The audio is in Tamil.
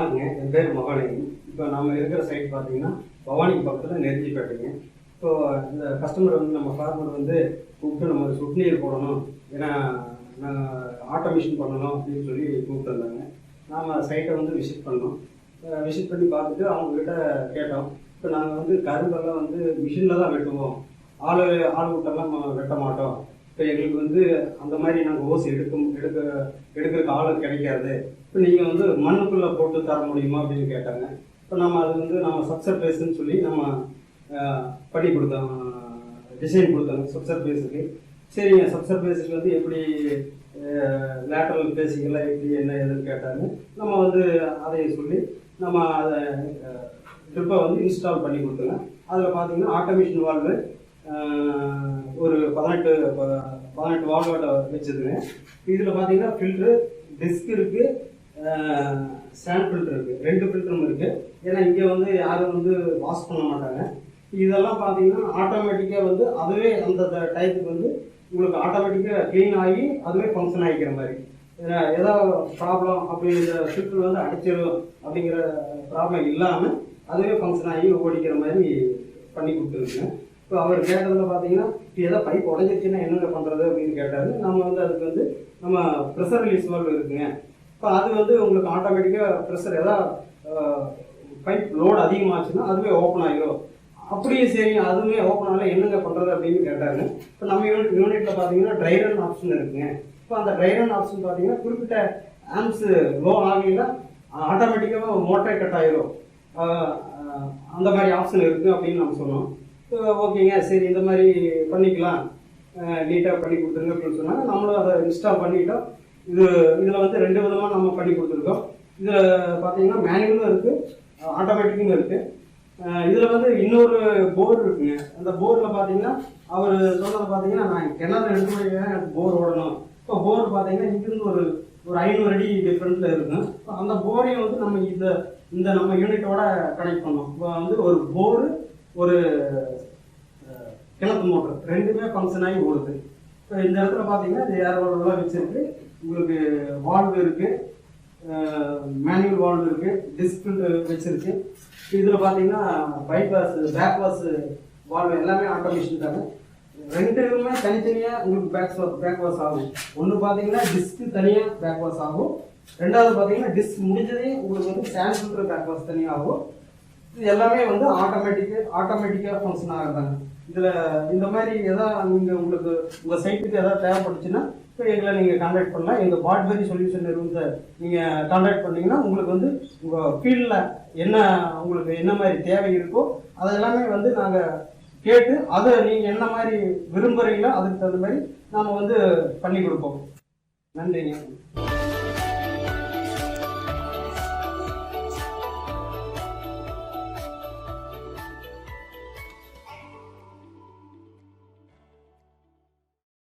ஆமாங்க என் பேர் மகாலினி இப்போ நம்ம இருக்கிற சைட் பார்த்தீங்கன்னா பவானிக்கு பக்கத்தில் நெருஞ்சிப்பேட்டைங்க இப்போ இந்த கஸ்டமர் வந்து நம்ம ஃபார்மர் வந்து கூப்பிட்டு நம்ம சுட் நீர் போடணும். ஏன்னா நாங்கள் ஆட்டோமேஷன் பண்ணணும் அப்படின்னு சொல்லி கூப்பிட்டு வந்தாங்க. நாம் சைட்டை வந்து விசிட் பண்ணோம். விசிட் பண்ணி பார்த்துட்டு அவங்கக்கிட்ட கேட்டோம். இப்போ நாங்கள் வந்து கரும்பெல்லாம் வந்து மிஷினில் தான் வெட்டுவோம். ஆள் ஆள் விட்டெல்லாம் நம்ம வெட்ட மாட்டோம். இப்போ எங்களுக்கு வந்து அந்த மாதிரி நாங்கள் ஓசி எடுக்கும் எடுக்க எடுக்கிறதுக்கு ஆள் கிடைக்காது. இப்போ நீங்கள் வந்து மண்ணுக்குள்ளே போட்டு தர முடியுமா அப்படின்னு கேட்டாங்க. இப்போ நம்ம அது வந்து நம்ம சப்சர் பேஸ்ன்னு சொல்லி நம்ம பண்ணி கொடுத்தோம் டிசைன் கொடுத்தாங்க சப்சர் பேஸுக்கு சரிங்க சப்சர் பேஸுக்கு வந்து எப்படி லேட்டரல் பேசிக்கலாம் எப்படி என்ன ஏதுன்னு கேட்டாங்க. நம்ம வந்து அதை சொல்லி நம்ம அதை ட்ரிப்பை வந்து இன்ஸ்டால் பண்ணி கொடுத்தோங்க அதில் பார்த்தீங்கன்னா ஆட்டோமேஷன் வால்வு ஒரு பதினெட்டு பதினெட்டு வால்வோட வச்சுருக்கேன் இதில் பார்த்தீங்கன்னா ஃபில்ட்ரு டிஸ்க் இருக்குது ஸ்டாண்ட் ஃபில்டர் இருக்குது ரெண்டு ஃபில்டரும் இருக்குது ஏன்னா இங்கே வந்து யாரும் வந்து வாஷ் பண்ண மாட்டாங்க. இதெல்லாம் பார்த்தீங்கன்னா ஆட்டோமேட்டிக்காக வந்து அதுவே அந்த டைத்துக்கு வந்து உங்களுக்கு ஆட்டோமேட்டிக்காக க்ளீன் ஆகி அதுவே ஃபங்க்ஷன் ஆகிக்கிற மாதிரி. ஏன்னா ஏதோ ப்ராப்ளம் அப்படி இந்த ஃபில்டர் வந்து அடைச்சிடும் அப்படிங்கிற ப்ராப்ளம் இல்லாமல் அதுவே ஃபங்க்ஷன் ஆகி ஓடிக்கிற மாதிரி பண்ணி கொடுத்துருக்குங்க இப்போ அவர் கேட்டதில் பார்த்தீங்கன்னா இப்போ ஏதோ பைப் உடஞ்சிருச்சுன்னா என்னங்க பண்ணுறது அப்படின்னு கேட்டார். நம்ம வந்து அதுக்கு வந்து நம்ம ப்ரெஷர் ரிலீஸ் வால்வ் இருக்குங்க. இப்போ அது வந்து உங்களுக்கு ஆட்டோமேட்டிக்காக ப்ரெஷர் ஏதாவது பைப் லோடு அதிகமாச்சுன்னா அதுவே ஓப்பன் ஆகிரும் அப்படியே சரி அதுவுமே ஓப்பன் ஆகல என்னங்க பண்ணுறது அப்படின்னு கேட்டாங்க இப்போ நம்ம யூனிட் யூனிட்டில் பார்த்தீங்கன்னா ட்ரை ரன் ஆப்ஷன் இருக்குங்க. இப்போ அந்த ட்ரை ரன் ஆப்ஷன் பார்த்தீங்கன்னா குறிப்பிட்ட ஆம்ஸ் லோ ஆகலைன்னா ஆட்டோமேட்டிக்காக மோட்டரே கட் ஆகிரும் அந்த மாதிரி ஆப்ஷன் இருக்குது அப்படின்னு நம்ம சொன்னோம். ஓகேங்க சரி இந்த மாதிரி பண்ணிக்கலாம். நீட்டாக பண்ணி கொடுத்துருங்க அப்படின்னு சொன்னாங்க. நம்மளும் அதை இன்ஸ்டால் பண்ணிட்டோம். இது இதில் வந்து ரெண்டு விதமாக நம்ம பண்ணி கொடுத்துருக்கோம். இதில் பார்த்தீங்கன்னா மேனுவலும் இருக்குது ஆட்டோமேட்டிக்கும் இருக்குது இதில் வந்து இன்னொரு போர் இருக்குங்க. அந்த போரில் பார்த்தீங்கன்னா அவர் சொன்னதை பார்த்தீங்கன்னா நான் கிணறு எடுத்து எனக்கு போர் ஓடணும். இப்போ போர் பார்த்தீங்கன்னா இங்கிருந்து ஒரு ஒரு ஐநூறு அடி டிஃப்ரெண்ட்டில் இருக்கும். அந்த போரையும் வந்து நம்ம இந்த இந்த நம்ம யூனிட்டோட கனெக்ட் பண்ணோம் இப்போ வந்து ஒரு போரு ஒரு கிழக்கு கிணத்து மோட்டர். ரெண்டுமே ஃபங்க்ஷன் ஆகி ஓடுது. இப்போ இந்த இடத்துல பார்த்தீங்கன்னா இது ஏர் வால்வெலாம் வச்சிருக்கு. உங்களுக்கு வால்வு இருக்குது மேனுவல் வால்வு இருக்குது டிஸ்க் வச்சிருக்கு. இதில் பார்த்தீங்கன்னா பைபாஸ் பேக் வாஸ் வால்வு எல்லாமே ஆட்டோமேஷன் தாங்க. ரெண்டுமே தனித்தனியாக உங்களுக்கு பேக் பேக் வாஷ் ஆகும். ஒன்று பார்த்தீங்கன்னா டிஸ்க் தனியாக பேக் வாஷ் ஆகும். ரெண்டாவது பார்த்தீங்கன்னா டிஸ்க் முடிஞ்சதே உங்களுக்கு வந்து ஸ்டாண்ட் ஃபில்டர் பேக் வாஷ் தனியாக ஆகும். இது எல்லாமே வந்து ஆட்டோமேட்டிக்கு ஆட்டோமேட்டிக்காக ஃபங்க்ஷன் ஆகுறாங்க இதில் இந்த மாதிரி எதாவது நீங்கள் உங்களுக்கு உங்கள் சைட்டுக்கு எதாவது தேவைப்பட்டுச்சுன்னா இப்போ எங்களை நீங்கள் கான்டாக்ட் பண்ணலாம். எங்கள் பாட்பெரி சொல்யூஷன் நிறுவனத்தை நீங்கள் கான்டாக்ட் பண்ணிங்கன்னா உங்களுக்கு வந்து உங்கள் ஃபீல்டில் என்ன உங்களுக்கு என்ன மாதிரி தேவை இருக்கோ அதெல்லாமே வந்து நாங்கள் கேட்டு அதை நீங்கள் என்ன மாதிரி விரும்புகிறீங்களோ அதுக்கு தகுந்த மாதிரி நாம் வந்து பண்ணி கொடுப்போம். நன்றிங்க.